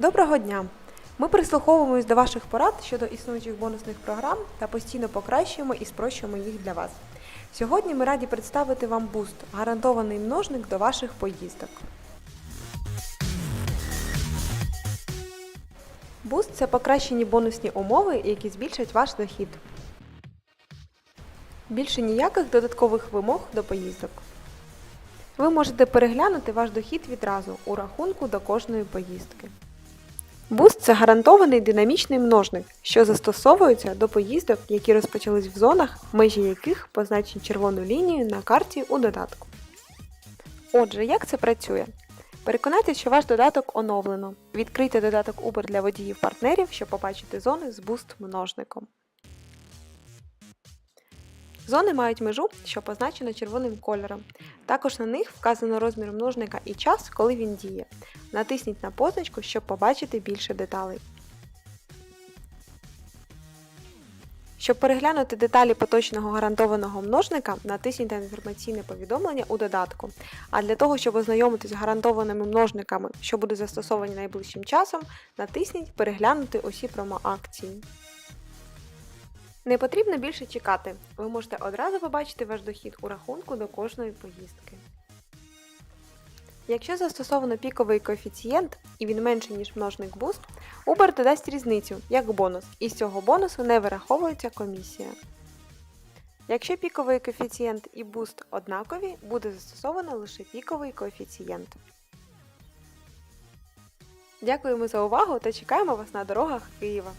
Доброго дня! Ми прислуховуємось до ваших порад щодо існуючих бонусних програм та постійно покращуємо і спрощуємо їх для вас. Сьогодні ми раді представити вам буст гарантований множник до ваших поїздок. Буст це покращені бонусні умови, які збільшать ваш дохід. Більше ніяких додаткових вимог до поїздок. Ви можете переглянути ваш дохід відразу у рахунку до кожної поїздки. Буст це гарантований динамічний множник, що застосовується до поїздок, які розпочались в зонах, межі яких позначені червоною лінією на карті у додатку. Отже, як це працює? Переконайтеся, що ваш додаток оновлено. Відкрийте додаток Uber для водіїв-партнерів, щоб побачити зони з буст-множником. Зони мають межу, що позначена червоним кольором. Також на них вказано розмір множника і час, коли він діє. Натисніть на позначку, щоб побачити більше деталей. Щоб переглянути деталі поточного гарантованого множника, натисніть на інформаційне повідомлення у додатку. А для того, щоб ознайомитись з гарантованими множниками, що будуть застосовані найближчим часом, натисніть Переглянути усі промоакції. Не потрібно більше чекати. Ви можете одразу побачити ваш дохід у рахунку до кожної поїздки. Якщо застосовано піковий коефіцієнт і він менший, ніж множник Boost, Uber додасть різницю як бонус, і з цього бонусу не вираховується комісія. Якщо піковий коефіцієнт і Boost однакові, буде застосовано лише піковий коефіцієнт. Дякуємо за увагу та чекаємо вас на дорогах Києва!